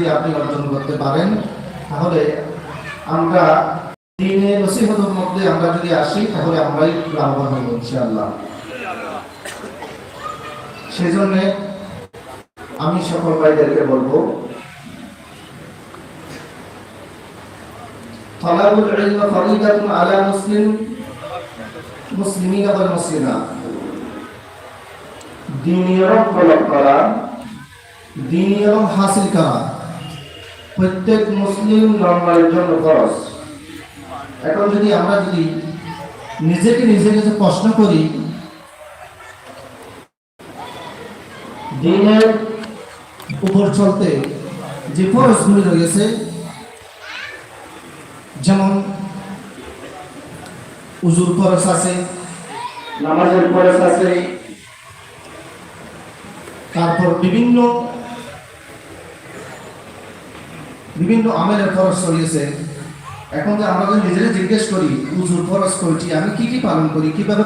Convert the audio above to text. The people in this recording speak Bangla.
যদি আপনি অর্জন করতে পারেন, তাহলে আমরা দিনের নসিহতের মধ্যে আমরা যদি আসি, তাহলে আমরাই লাভবান হব ইনশাআল্লাহ। সেজন্য আমি সকল ভাইদেরকে বলব তলাবুল ইলম ফরিদাতুন আলা মুসলিম, মুসলিমিনা ওয়াল মুসলিমা দিনী রব করা, দিনী রব হাসিল করা। প্রত্যেক মুসলিম নর্মালের জন্য খরচ এখন যদি আমরা যদি নিজেকে নিজের কাছে প্রশ্ন করি, দিনের উপর চলতে যে ফরজগুলি রয়েছে, যেমন উজুর খরচ আছে, নামাজের খরচ আছে, তারপর বিভিন্ন বিভিন্ন আমেলের খরচ চলিয়েছে। এখন আমরা যদি নিজেরা জিজ্ঞেস করি উজুর খরচ করছি আমি কি কি পালন করি? কীভাবে